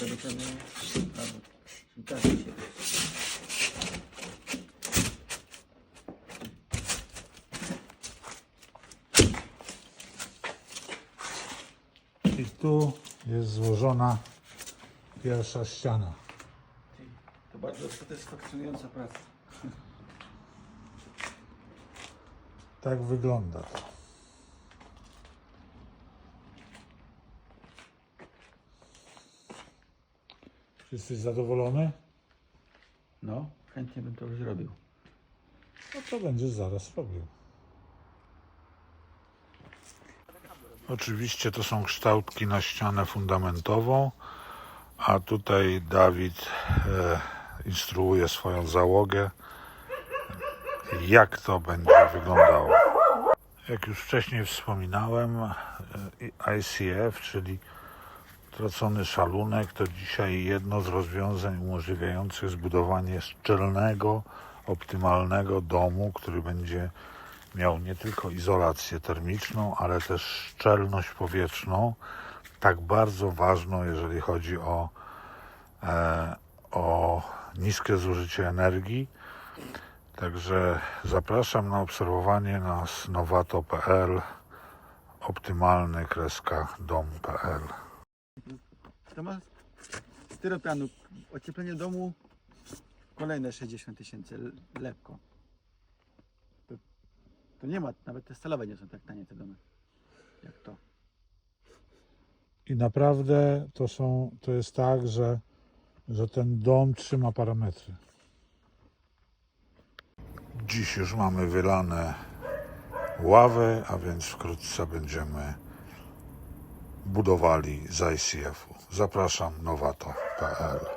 zobaczymy. Albo i tak się. I tu jest złożona pierwsza ściana. To bardzo satysfakcjonująca praca. Tak wygląda Jesteś zadowolony? No, chętnie bym to już zrobił. No to będziesz zaraz robił. Oczywiście to są kształtki na ścianę fundamentową, a tutaj Dawid e, instruuje swoją załogę, jak to będzie wyglądało. Jak już wcześniej wspominałem, e, ICF, czyli tracony szalunek, to dzisiaj jedno z rozwiązań umożliwiających zbudowanie szczelnego, optymalnego domu, który będzie miał nie tylko izolację termiczną, ale też szczelność powietrzną, tak bardzo ważną, jeżeli chodzi o, e, o niskie zużycie energii. Także zapraszam na obserwowanie nas nowato.pl optymalny kreska dom.pl To ma styropianu. Ocieplenie domu kolejne 60 tysięcy l- lekko. To, to nie ma, nawet te stalowe nie są tak tanie te domy. Jak to. I naprawdę to są, to jest tak, że, że ten dom trzyma parametry. Dziś już mamy wylane ławy, a więc wkrótce będziemy budowali z ICF-u. Zapraszam nowato.pl